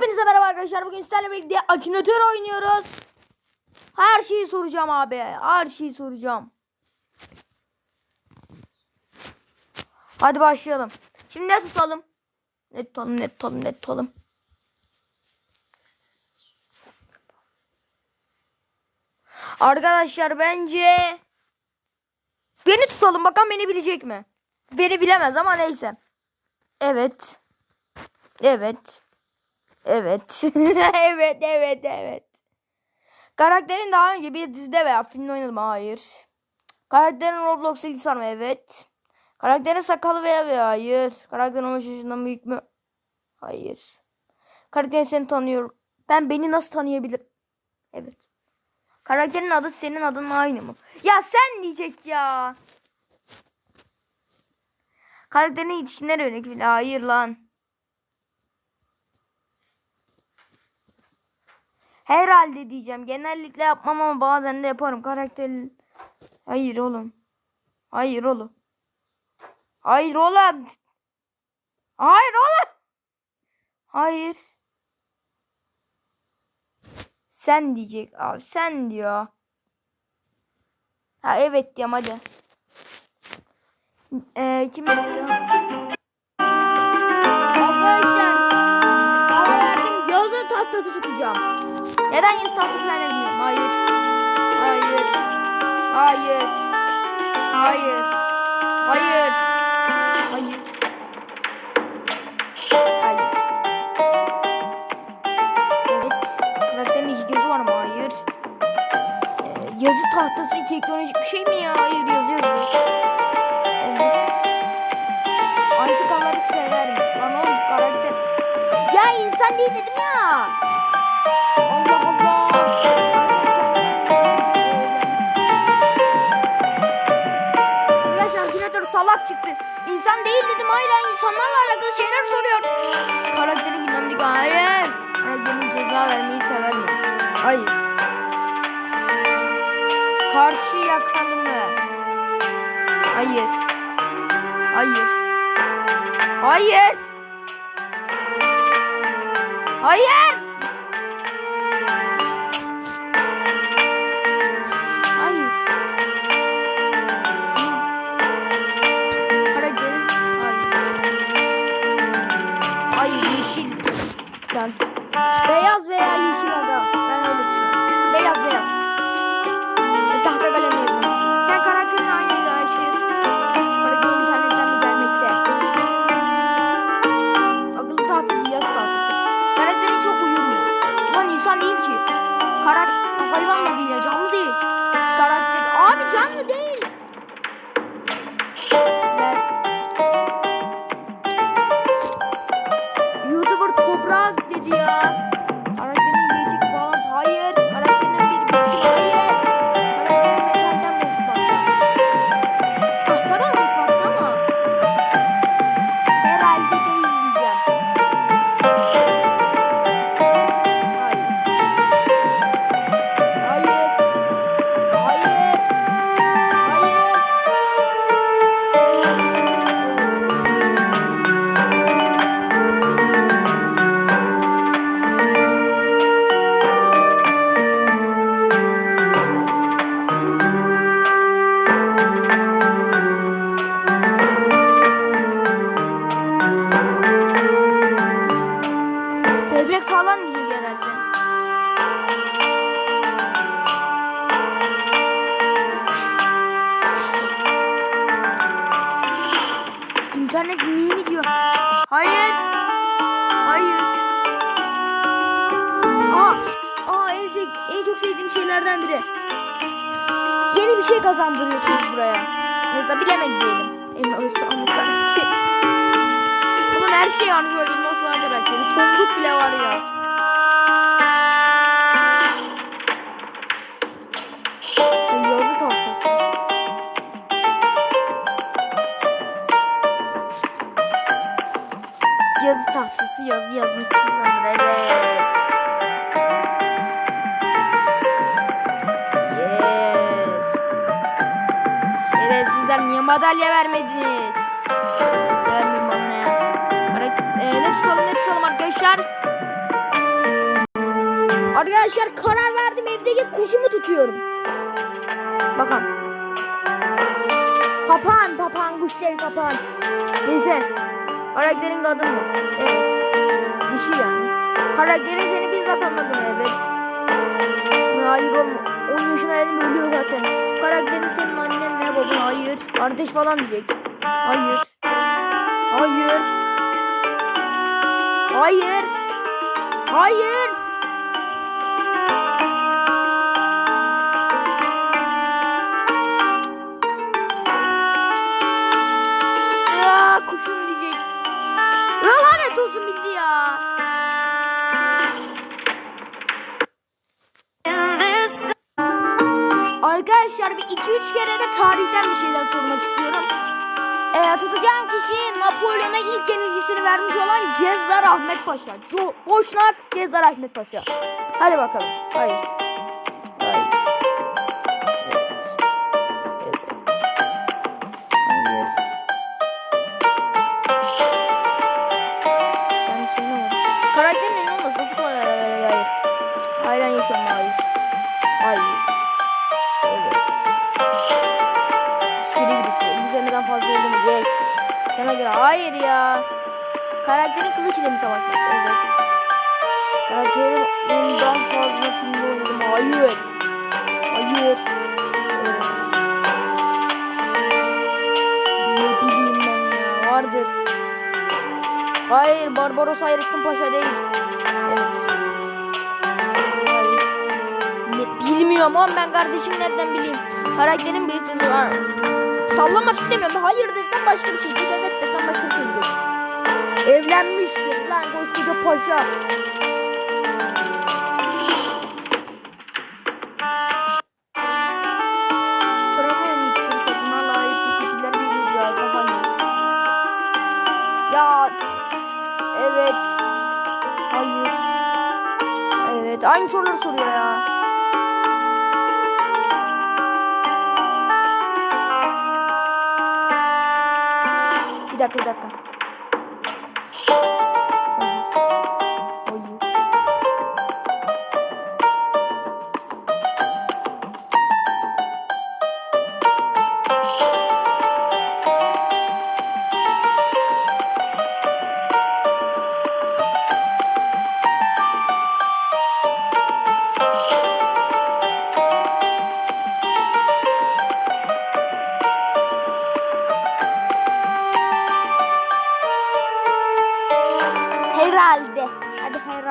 Hepinize merhaba arkadaşlar. Bugün sizlerle birlikte Akinator oynuyoruz. Her şeyi soracağım abi. Her şeyi soracağım. Hadi başlayalım. Şimdi ne tutalım? Ne tutalım, ne tutalım, ne tutalım? Arkadaşlar bence beni tutalım. Bakalım beni bilecek mi? Beni bilemez ama neyse. Evet. Evet. Evet. evet, evet, evet. Karakterin daha önce bir dizide veya filmde oynadım mı? Hayır. Karakterin Roblox ilgisi var mı? Evet. Karakterin sakalı veya veya hayır. Karakterin 15 yaşından büyük mü? Hayır. Karakterin seni tanıyor. Ben beni nasıl tanıyabilirim? Evet. Karakterin adı senin adın aynı mı? Ya sen diyecek ya. Karakterin ilişkiler örnek bile. Hayır lan. Herhalde diyeceğim. Genellikle yapmam ama bazen de yaparım. Karakter... Hayır oğlum. Hayır oğlum. Hayır oğlum. Hayır oğlum. Hayır. Sen diyecek abi. Sen diyor. Ha evet diyeyim hadi. Ee, kim yaptı? Arkadaşlar. Yazı tahtası tutacağım. Neden yazı tahtası ben de bilmiyorum. Hayır. Hayır. Hayır. Hayır. Hayır. Hayır. Hayır. Evet. Karakterin iki var mı? Hayır. Ee, yazı tahtası teknolojik bir şey mi ya? Hayır yazıyoruz. Evet. Antikaları severim. Lan oğlum karakter. Ya insan değil dedim ya. Çıktı. İnsan değil dedim. Hayır, insanlarla alakalı şeyler soruyor. Karakterin dinamik. Hayır. Karakterin ceza vermeyi sever mi? Hayır. Karşı yakanı mı? Hayır. Hayır. Hayır. Hayır. İnternet mini diyor. Hayır. Hayır. Aa, aa en, sev- en çok sevdiğim şeylerden biri. Yeni bir şey kazandırıyorsunuz buraya. Mesela bilemek diyelim. En Osmanlı karakteri. Bunun her şeyi en Osmanlı karakteri. Tomruk bile var ya. Yazı tahtası yazı yazmak kullanır evet. Yes. Evet sizler niye madalya vermediniz? Vermeyin bana ya. Karak- e, ne tutalım ne tutalım arkadaşlar? Arkadaşlar karar verdim evdeki kuşumu tutuyorum. Bakalım. Papağan, papağan, kuş değil papağan. Neyse. Karakterin adı mı? Evet. Dişi yani. Karakterin seni bizzat anladım evet. Hayır oğlum. 10 yaşına elim ölüyor zaten. Karakterin senin annen ve baban. Hayır. Kardeş falan diyecek. Hayır. Hayır. Hayır. Hayır. Tutacağım kişi Napolyon'a ilk yenilgisini vermiş olan Cezzar Ahmet Paşa. Co Boşnak Cezzar Ahmet Paşa. Hadi bakalım. Hayır. Mi savaşmak? Evet. Karakterin ondan fazla filmde oynadım. Hayır. Hayır. Evet. Ne bileyim ben ya. Vardır. Hayır. Barbaros Hayrettin Paşa değil. Evet. Hayır. Bilmiyorum ama ben kardeşim nereden bileyim. Karakterin büyük yüzü var. Sallamak istemiyorum. Hayır desem başka bir şey. Evet Evlenmiştir lan koskoca paşa. Evet. Aynı soruları soruyor ya. Bir dakika bir dakika.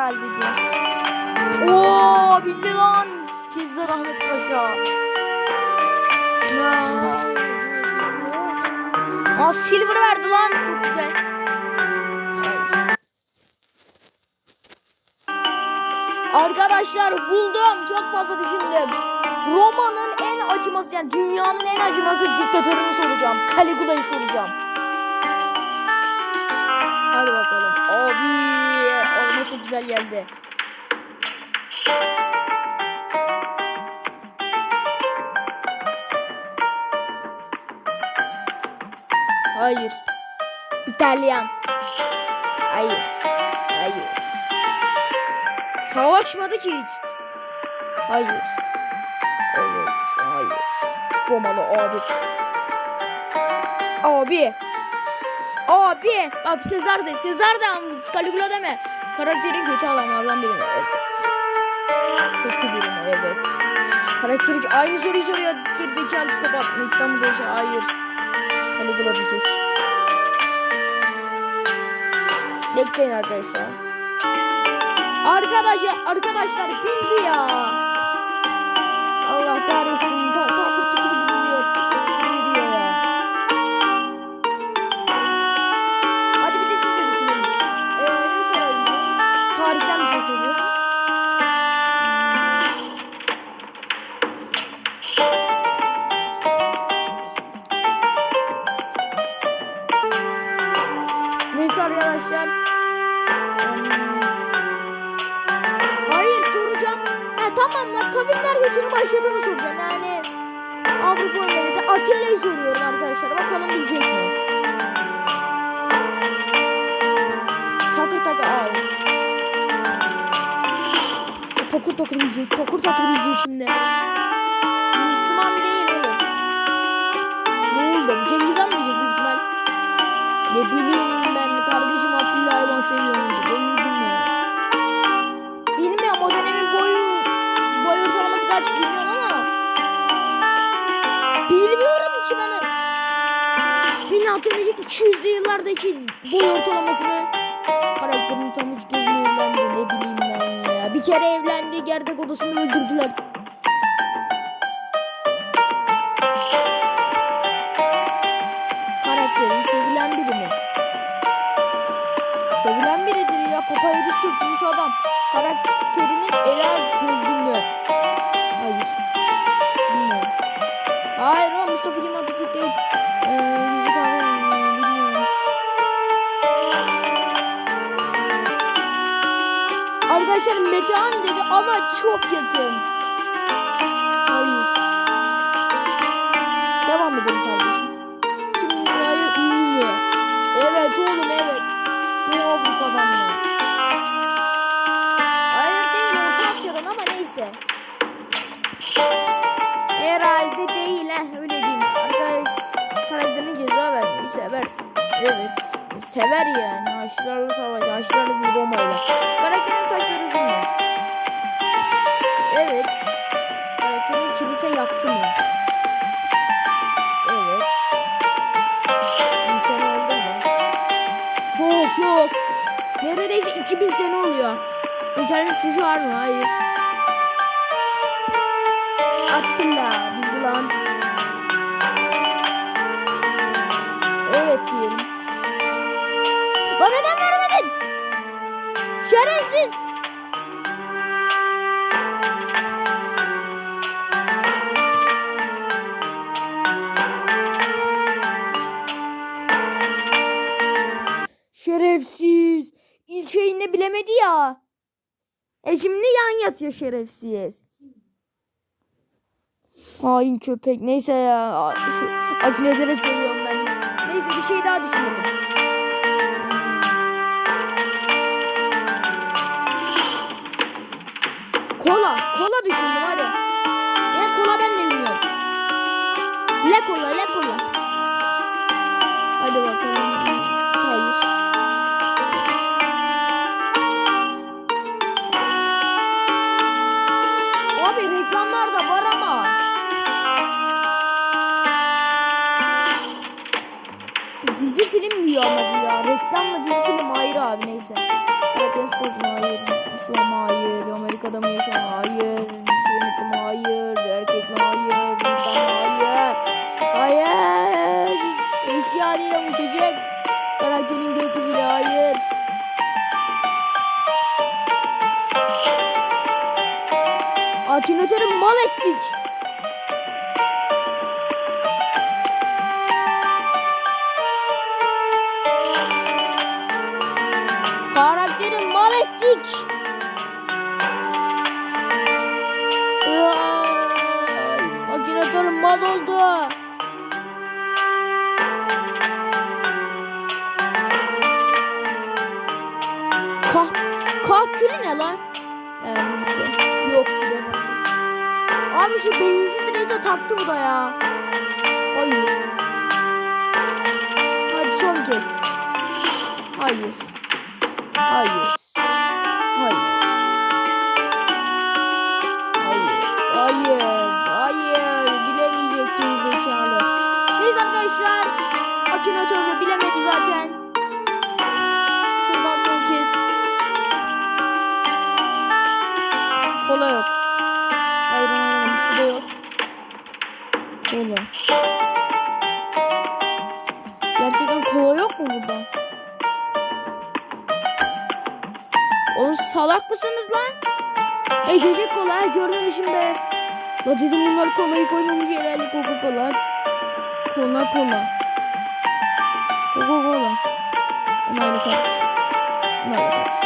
Hadi herhalde diyor. Oo bildi lan. Cezzar Ahmet Paşa. Aa silver verdi lan. Çok güzel. Arkadaşlar buldum. Çok fazla düşündüm. Roma'nın en acımasız yani dünyanın en acımasız diktatörünü soracağım. Caligula'yı soracağım. Hadi bakalım. Abi. Güzel geldi. Hayır. İtalyan. Hayır. Hayır. Savaşmadı ki hiç. Hayır. Evet. Hayır. Romalı abi. Abi. Abi. Bak Sezar de. Sezar da Caligula deme. Karakterin kötü adamlardan biri. Evet. Kötü biri mi? Evet. Karakteri aynı soruyu soruyor. Geri zekalı psikopat mı? İstanbul'da yaşa. Hayır. Caligula diyecek. Bekleyin arkadaşlar. Arkadaşlar, arkadaşlar bildi ya. Göçünü başladığını soracağım. Yani Avrupa Devleti Atilla'yı soruyorum arkadaşlar. Bakalım bilecek mi? Takır takır. Hayır. takır takır yiyecek. Takır takır yiyecek şimdi. Müslüman değil oğlum. Ne oldu? Cengiz Han diyecek büyük. Ne bileyim boy ortalamasını karakterini tam üç kez evlendi ne bileyim ben ya. Bir kere evlendi gerdek odasında öldürdüler. Karakterin sevilen biri mi? Sevilen biridir ya. Papayı sürtmüş adam. Karakterinin ele Arkadaşlar Metehan dedi ama çok yakın. Hayır. Devam edelim kardeşim. Tüm dünyayı ünlü. Evet oğlum evet. Bu Avrupa'dan mı? Hayır değil Orta Asya'dan ama neyse. Herhalde değil ha öyle diyeyim. Arkadaş karakterine ceza vermeyi sever. Evet. Sever yani. Haçlarla savaş. Haçlarla bir Roma'yla. Karakterin saçları uzun mu? Evet. Karakterin kilise yaktı mı? Evet. İnsan oldu mu? Çok çok. Neredeyse 2000 sene oluyor. İnternet sesi var mı? Hayır. Attilla bildi lan. Evet diyelim. Neden vermedin? Şerefsiz. Şerefsiz. İlk şeyini bilemedi ya. E şimdi yan yatıyor şerefsiz. Hain köpek. Neyse ya. Akınezer'e seviyorum ben. Neyse bir şey daha düşünelim. Kola. Kola düşündüm hadi. Ne kola ben de bilmiyorum. Le kola le kola. Hadi bakalım. Hayır. Abi reklamlar da var ama. Dizi film diyor ama bu ya. Reklamla dizi film ayrı abi neyse. Sporcu mu? Hayır. İslam hayır. Amerika'da mı yaşam? Hayır. Yönetim hayır. Erkek mi? Hayır. İnsan hayır. Hayır. Ama uçacak. Karakterin gökyüzüyle hayır. Akinator'u mal ettik. Karakteri mal ettik. Mal oldu. Kah kahtili ne lan? Neyse. Yok. Abi şu beyinsiz direze taktı bu da ya. Hayır. Hadi son kez. Hayır. Hayır. Salak mısınız lan? Ececek kola görmemişim be. La dedim bunlar kolayı koymamış herhalde Coca Cola. Kola kola. Coca Cola. Bunlar da kaç. Bunlar